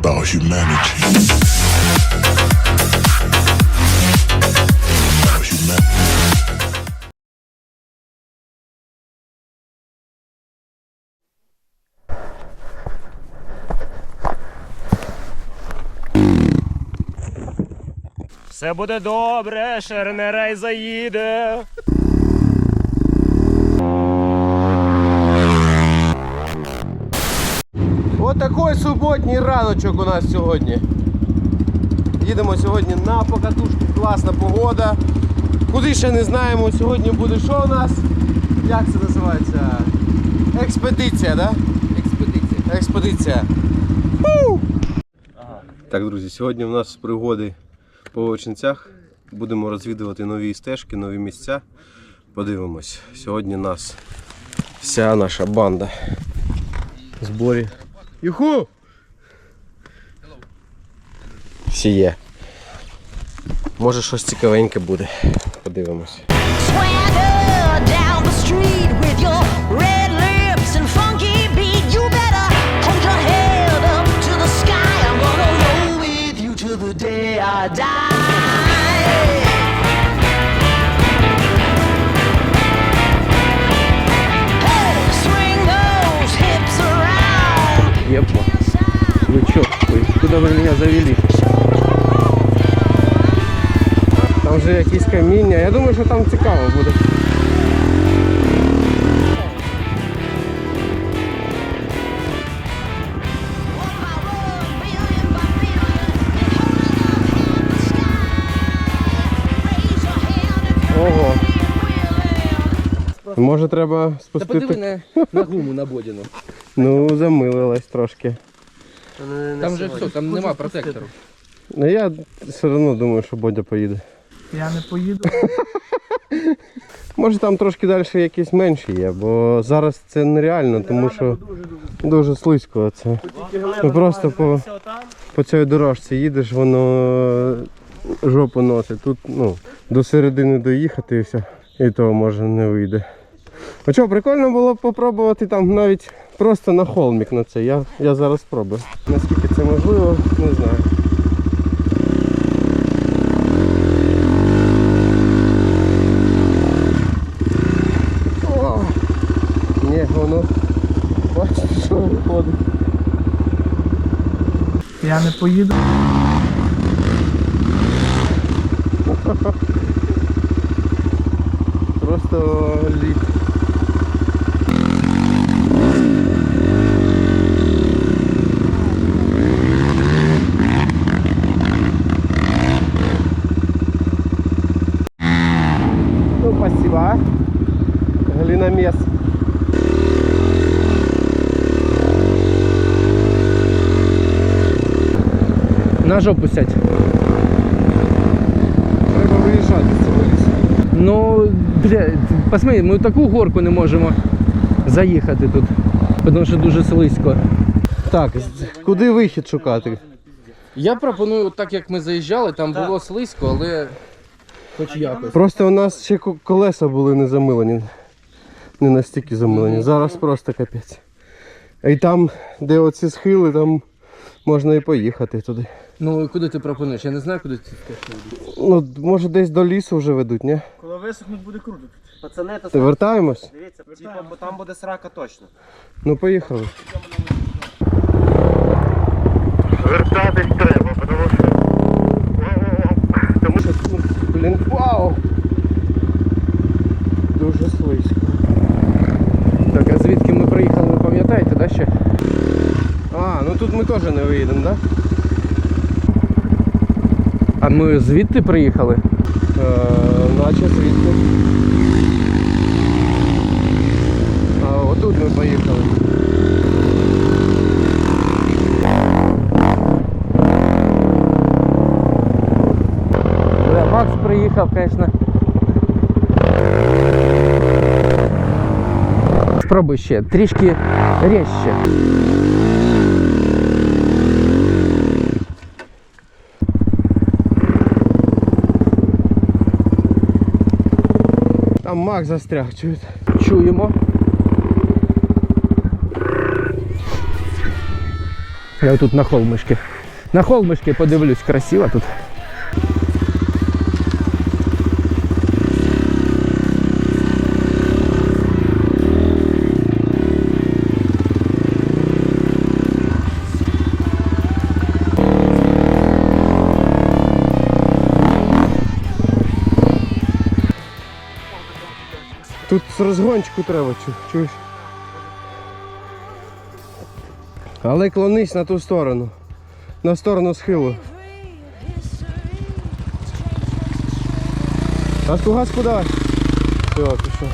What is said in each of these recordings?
about humanity. Все буде добре, Шернерей заїде. Такий суботній раночок у нас сьогодні. Їдемо сьогодні на покатушку, класна погода. Куди ще не знаємо, сьогодні буде що у нас? Як це називається? Експедиція, да? Експедиція. Експедиція. Фу! Так, друзі, сьогодні у нас пригоди по Очинцях. Будемо розвідувати нові стежки, нові місця. Подивимось. Сьогодні нас вся наша банда в зборі. Юху! Всі є. Може щось цікавеньке буде. Подивимось. Ну чё, ой, куда вы меня завели? Там же якісь каміння. Я думаю, що там цікаво буде. Ого. Може треба Та спустити. подиви на, на гуму на бодіну. Ну, замилилась трошки. Там же все, там нема протектору. Ну я все одно думаю, що Бодя поїде. Я не поїду. Може там трошки далі якісь менші є, бо зараз це нереально, тому що дуже слизько це. Ну просто по, по цій дорожці їдеш, воно жопу носить. Тут ну, до середини доїхати і все. І то може не вийде. Ну що, прикольно було б попробувати там навіть просто на холмік на це. Я, я зараз спробую. Наскільки це можливо, не знаю. О, ні, воно бачиш, що виходить. Я не поїду. Просто лід. Ну, спасибо. Глиномес. На жопу сядь. Треба виїжджати з цього лісу. Ну, бля, посмотри, ми таку горку не можемо заїхати тут, тому що дуже слизько. Так, куди вихід шукати? Я пропоную, так як ми заїжджали, там було слизько, але хоч якось. Просто у нас ще ко- колеса були не замилені. Не настільки замилені. Зараз просто капець. І там, де оці схили, там можна і поїхати туди. Ну, куди ти пропонуєш? Я не знаю, куди ці стежки ведуть. Ну, може десь до лісу вже ведуть, ні? Коли висохнуть, буде круто. Пацани, то Ти вертаємось? дивіться, типу, бо там буде срака точно. Ну поїхали. Вертатись треба, тому що Тому що тут, блін, вау! Дуже слизько. Так, а звідки ми приїхали, ви пам'ятаєте, да, ще? А, ну тут ми теж не виїдемо, так? А ми звідти приїхали? Е, наче звідти. А отут ми поїхали. Бля, Макс приїхав, звісно. Спробуй ще, трішки різче. Там Мак застряг, чуєте? Чуємо. Я тут на холмишки. На холмишки подивлюсь, красиво тут. Тут з розгончику треба, чуєш? Але клонись на ту сторону. На сторону схилу. Газку, газку давай. Все, пішов.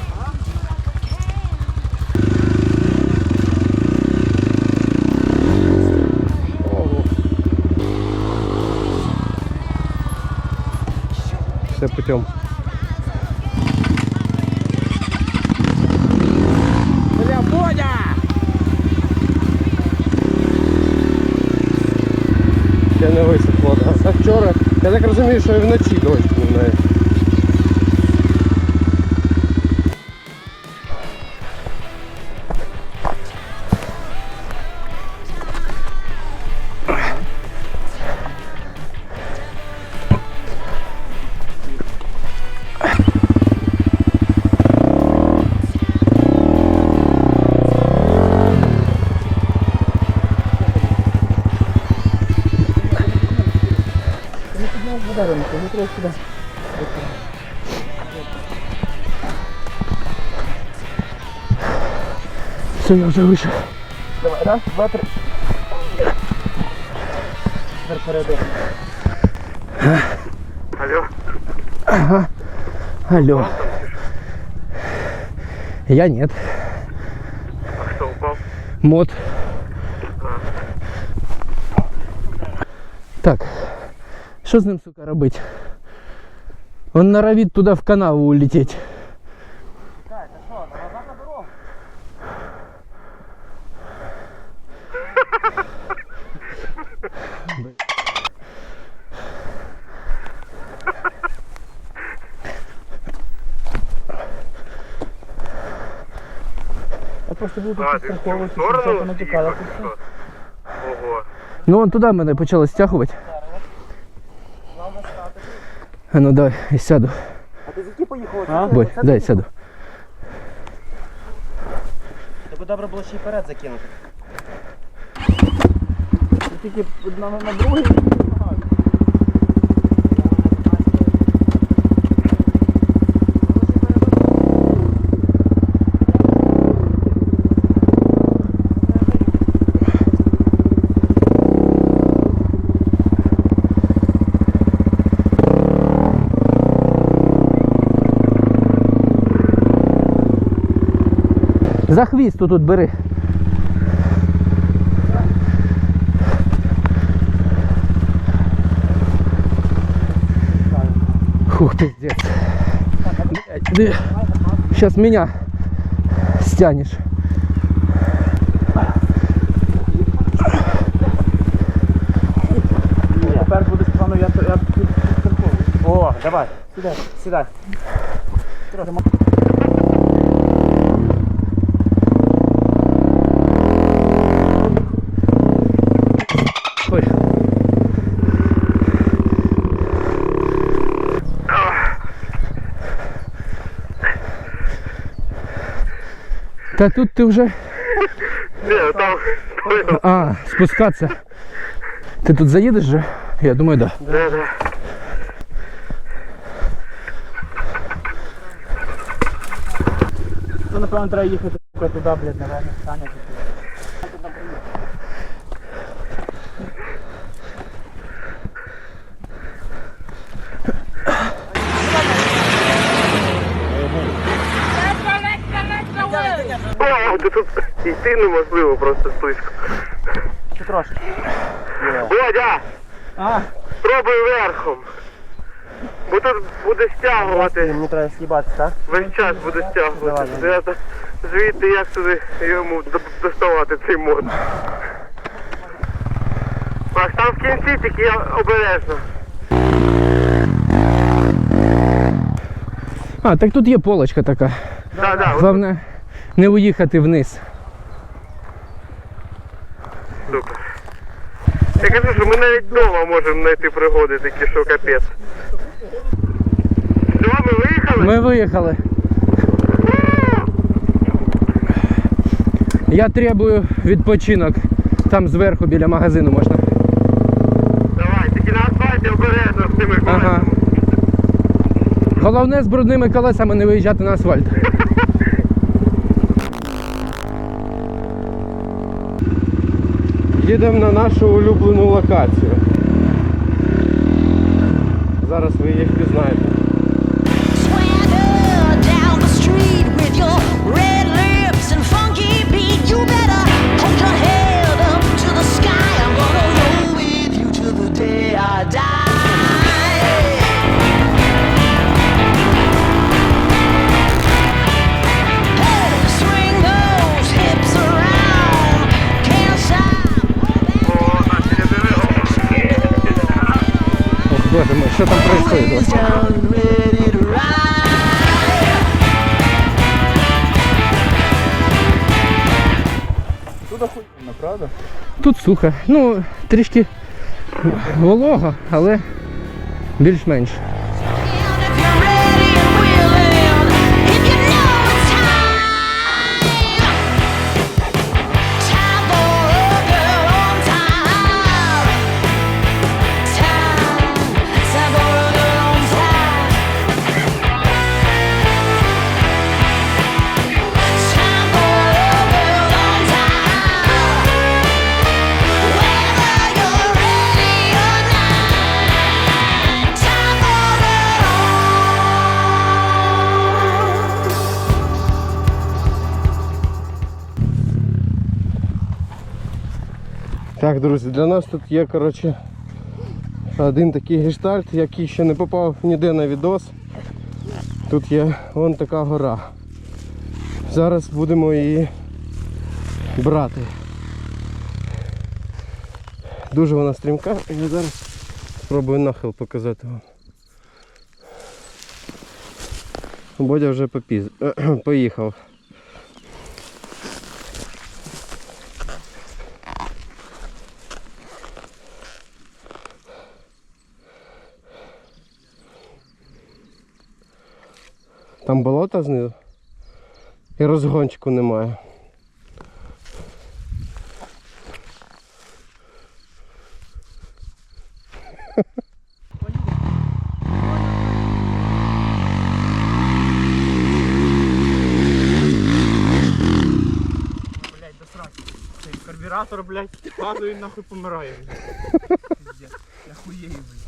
Все путем. Бля, Бодя! Ще не висохло, да? Так вчора, я так розумію, що і вночі дощ був навіть. Все, я вже вийшов. Алло, Алло. Я нет. а хто упав? Мод. Так. Що з ним, сука, робить? Он норовит туда в канаву улететь. Я просто був А, тут ти в цю страховий, сторону що натікала. з'їхав? Ого. Ну он туди мене почало стягувати. А ну давай, я сяду. А ти звідки поїхав? А? Бой, дай сяду. Тобі добре було ще й вперед закинути. Тільки на, на другий. За хвіст тут бери. Фух, пиздец. Блядь, ты сейчас меня стянешь. Тепер буде пану, я, я тут страховий. О, давай. Сідай, сідай. Та тут ти вже. Не, там. А, спускатися. Ти тут заїдеш же? Я думаю, да. Да, да. Це, напевно, треба їхати туди, блядь, на Саня. О, ти тут йти неможливо просто слизько. Ще трошки. Бодя, А, спробуй верхом. Бо тут буде стягувати. Мені треба з'їбатися, так? Весь час буде стягувати. Давай, Я то- звідти як туди йому доставати цей мод. Макс, там в кінці тільки обережно. А, так тут є полочка така. Да, да, Головне не уїхати вниз. супер. Я кажу, що ми навіть вдома можемо знайти пригоди такі, що капець. Все, ми виїхали? Ми виїхали. Я требую відпочинок. Там зверху біля магазину можна. Давай, тільки на асфальті обережно з тими Ага. Головне з брудними колесами не виїжджати на асфальт. Їдемо на нашу улюблену локацію. Зараз ви їх пізнаєте. Тут сухо. Ну, трішки волого, але більш-менш. Так, друзі, для нас тут є, коротше, один такий гештальт, який ще не попав ніде на відос. Тут є вон така гора. Зараз будемо її брати. Дуже вона стрімка, я зараз спробую нахил показати вам. Бодя вже попіз... поїхав. Там болото знизу. І розгончику немає. Блять, до сраки. Цей карбюратор, блять, падає і нахуй помирає. Пиздец. Я хуєю, блядь.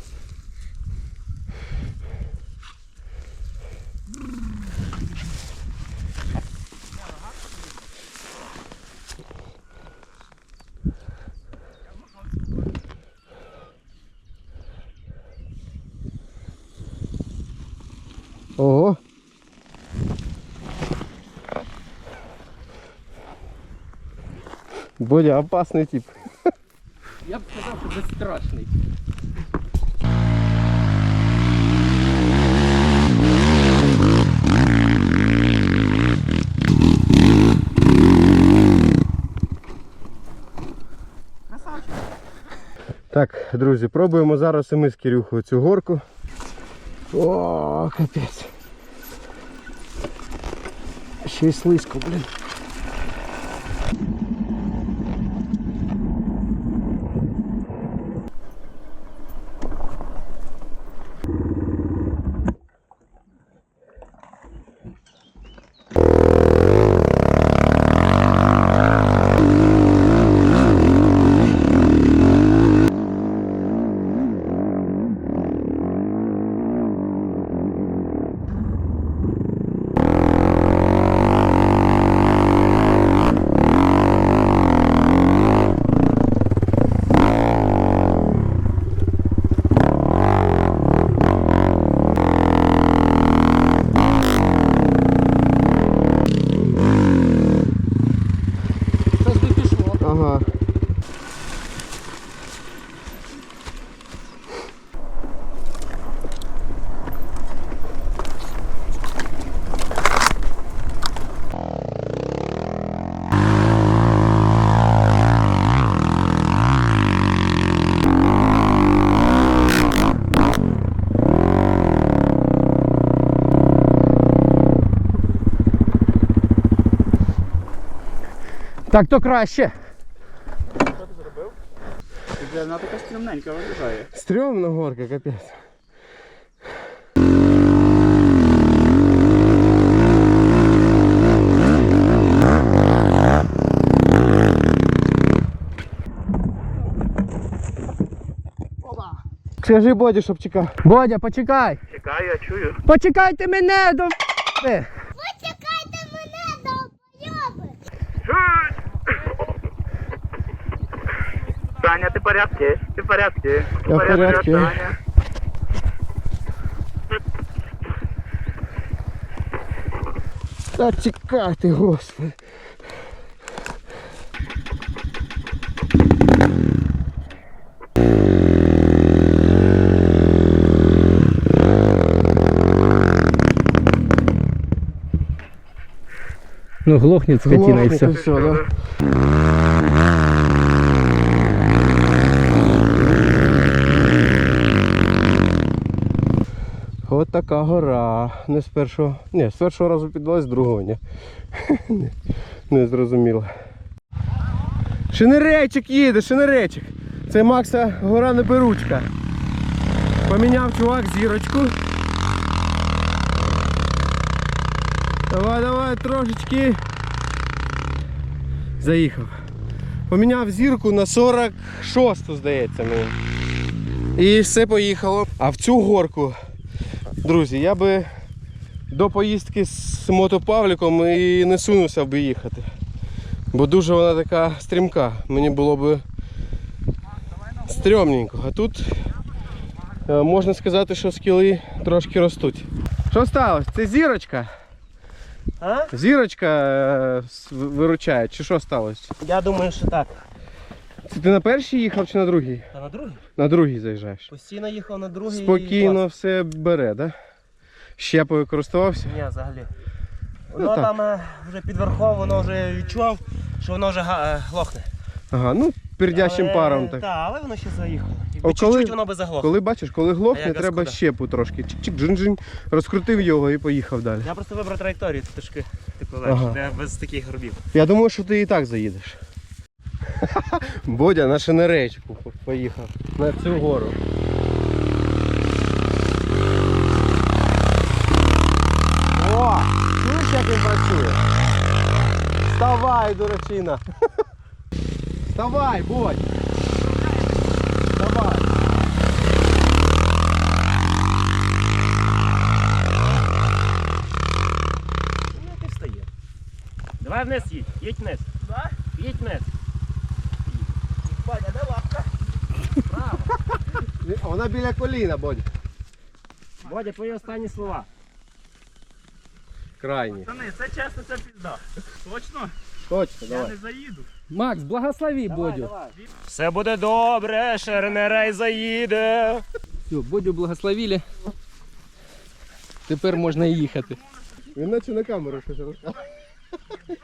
Ого. Бодя опасний тип. Я б сказав, що безстрашний. Так, друзі, пробуємо зараз і ми з Кирюхою цю горку. О, капець. Ще й слизько, блін. Так то краще. Що ти зробив? Вона така стрімненька виглядає. Стрьомна горка, капець. Скажи Боді, щоб чекав. Бодя, почекай. Чекай, я чую. Почекайте мене до. Е, Почекайте мене, долбойоби! Саня, ти в порядке? Ти в порядке? Я в порядке. Саня. Та чекайте, господи. Ну глохнет скотина і все. Глохнет, і все, да? Така гора. Не з першого. Ні, з першого разу піддалась, з другого ні. Не- Не зрозуміло. Шинеречик їде, шинеречик. Це Макса гора Неперучка. Поміняв чувак зірочку. Давай, давай, трошечки. Заїхав. Поміняв зірку на 46, здається мені. І все поїхало. А в цю горку, друзі, я би до поїздки з мотопавліком і не сунувся би їхати. Бо дуже вона така стрімка. Мені було би стрьомненько. А тут е, можна сказати, що скіли трошки ростуть. Що сталося? Це зірочка? А? Зірочка е, виручає, чи що сталося? Я думаю, що так. Це ти на першій їхав чи на другій? А на другий? На другій заїжджаєш. Постійно їхав на другий. Спокійно клас. все бере, да? Щепою користувався? Ні, взагалі. Ну, Воно так. там е, вже під верхом, воно вже відчував, що воно вже е, глохне. Ага, ну пердящим Але- паром так. Так, але воно ще заїхало. Якби чуть-чуть воно би заглохло. Коли бачиш, коли глохне, треба щепу трошки. Чик-чик, джин-джин, розкрутив його і поїхав далі. Я просто вибрав траєкторію трошки типу Ага. легше, де без таких горбів. Я думаю, що ти і так заїдеш. Бодя на шинеречку по- поїхав. На цю гору. О! Чуєш, як він працює? Вставай, дурачина! Вставай, Бодь! Вставай! Ну ти встає. Давай вниз їдь, їдь вниз. Їдь вниз. Батя, де лапка? А Вона біля коліна, Бодя. Бодя, твої останні слова. Крайні. Пацани, це чесно, це пізда. Точно? Точно, Я давай. не заїду. Макс, благослови Бодю. Все буде добре, Шернерей заїде. Все, Бодю благословили. Тепер можна їхати. Він наче на камеру щось розказує.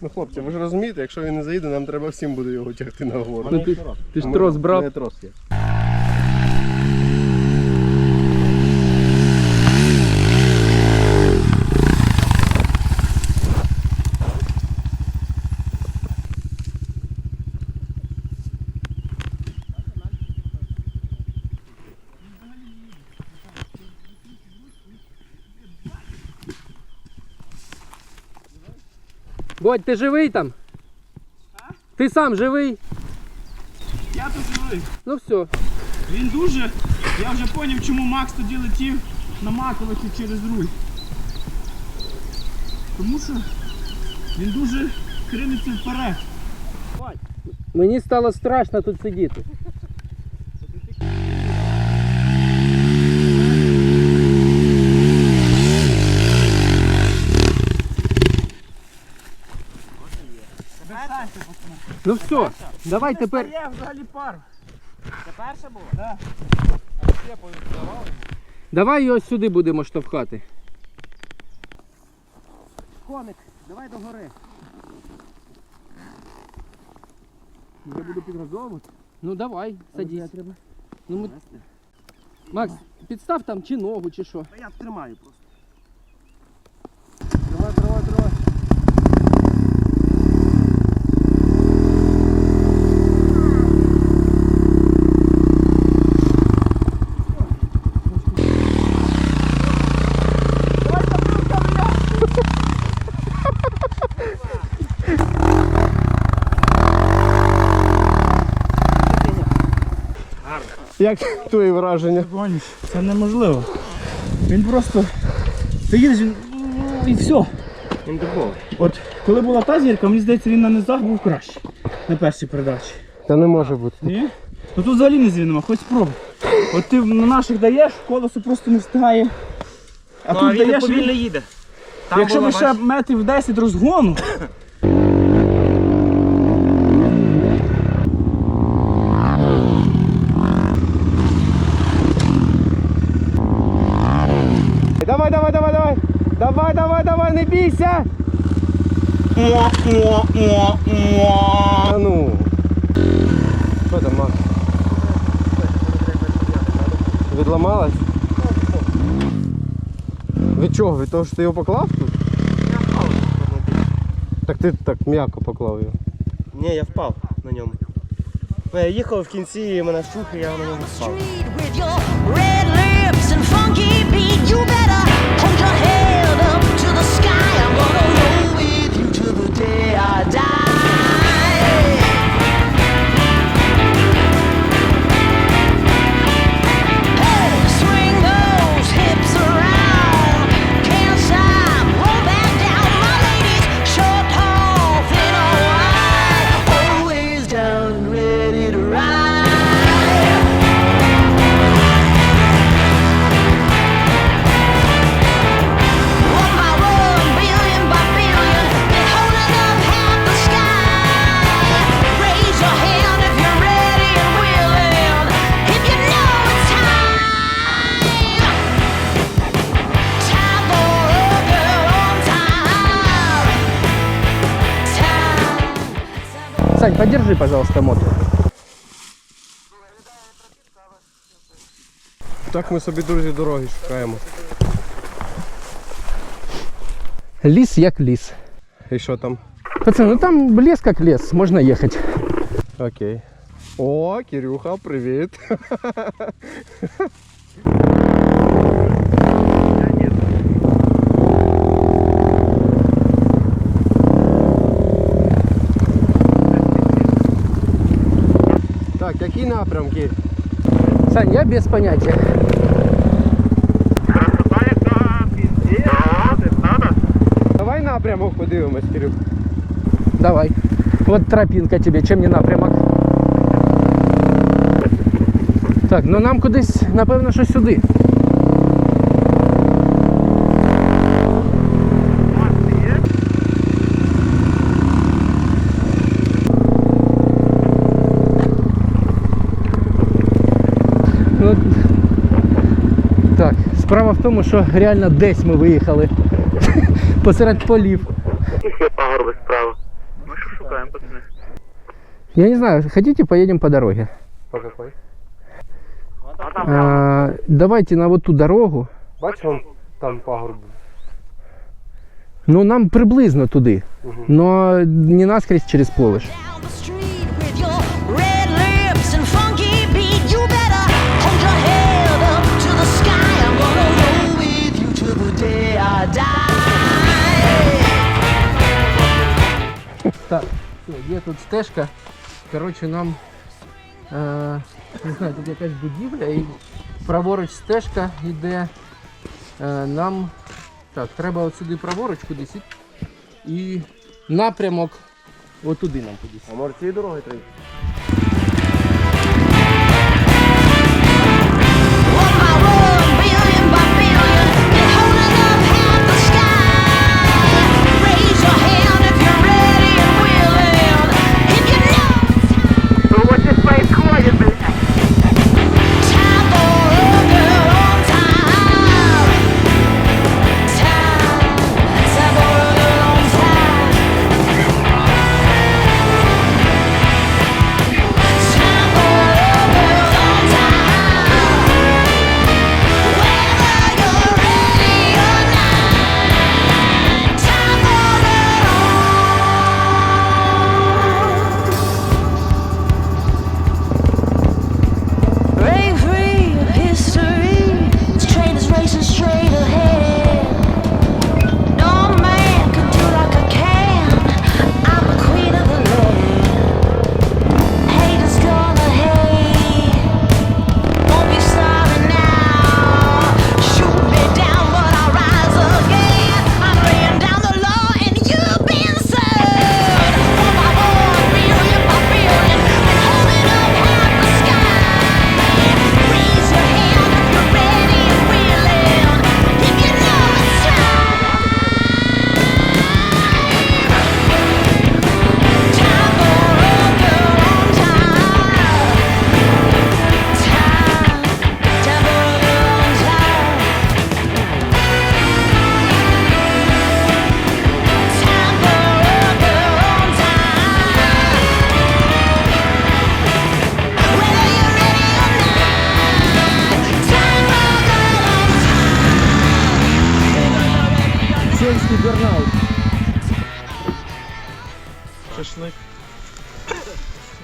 Ну, хлопці, ви ж розумієте, якщо він не заїде, нам треба всім буде його тягти на гору. Ну, ти, ти ж трос брав. Не трос є. Бодь, ти живий там? Ти сам живий? Я тут живий. Ну все. Він дуже. Я вже зрозумів, чому Макс тоді летів на Маковичі через руль. Тому що він дуже криниться вперед. Мені стало страшно тут сидіти. Ну все, давай тепер. Є взагалі пар. Давай його сюди будемо штовхати. Коник, давай до гори. Я буду підгазовувати. Ну давай, садись. Ну, ми... Макс, підстав там чи ногу, чи що. Та я тримаю просто. Давай, давай, давай. Як твої враження? Це неможливо. Він просто. Ти їдеш він... і все. Він дубовий. От коли була та зірка, мені здається, він на низах був краще. На першій передачі. Та не може бути. Ні? Ну тут взагалі не звільнимо, хоч спробуй. От ти на наших даєш, колесо просто не встигає. А Ну, а він даєш. повільно він- їде. Там Якщо було, ми ще метрів 10 розгону, Давай, давай, давай, не бійся! А ну. Що там, Макс? Відламалась? Від чого? Від того, що ти його поклав тут? Так ти так м'яко поклав його. Ні, я впав на ньому. Ну, я їхав в кінці, і мене щух, і я на ньому впав. যে আজা подержи, пожалуйста, мод. Так ми собі, друзі, дороги шукаємо. Ліс як ліс. І що там? Пацан, ну там лес как лес, можно ехать. Окей. О, Кирюха, привіт. які напрямки? Сань, я без. Надо? Давай напрямок подивимось, Кирюх. Давай. Вот тропинка тебе, чем не напрямок. Так, ну нам кудись, напевно, що сюди. Справа в тому, що реально десь ми виїхали посеред полів. Є пагорби справа. Ми що шукаємо, пацани? Я не знаю, хотите, поедем по дороге? По какой? А давайте на вот ту дорогу. Бачиш, вон там пагорб. Ну, нам приблизно туди. Но не наскрізь через полиш. Down Все, є тут стежка. Коротше, нам е, не знаю, тут якась будівля і праворуч стежка йде. Е, нам так, треба от сюди праворуч кудись і напрямок отуди нам кудись. А може цією дорогою треба?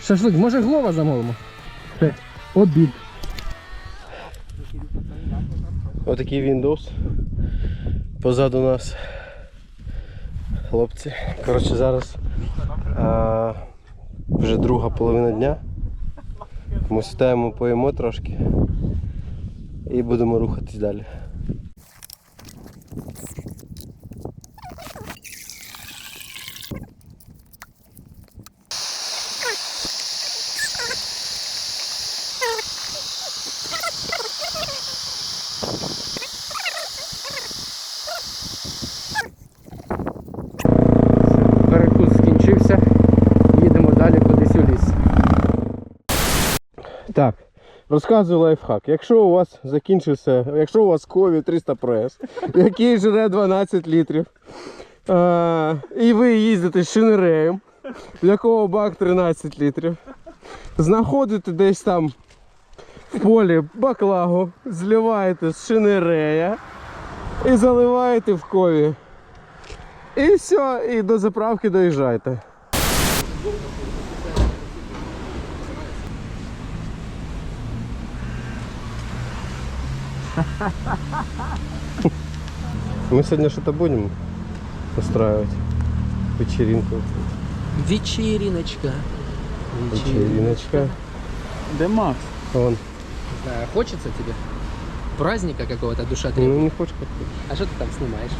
Шашлик, може глова замовимо? Е, Обід. Отакий Windows. Позаду нас хлопці. Коротше, зараз а, вже друга половина дня. Ми сідаємо, поїмо трошки і будемо рухатись далі. Перекус скінчився. Їдемо далі кудись у ліс. Так, розказую лайфхак. Якщо у вас закінчився, якщо у вас кові 300 прес, який жре 12 літрів, а, і ви їздите з шинереєм, в якого бак 13 літрів, знаходите десь там в полі баклагу, зливаєте з шинерея і заливаєте в кові. І все, і до заправки доїжджайте. Мы сегодня что-то будем устраивать. Вечеринку. Вечериночка. Вечериночка. Де Макс? Вон. знаю, хочется тебе? Праздника какого-то душа Ну, требует. не хочешь как А что ты там снимаешь?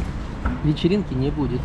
Вечеринки не будет.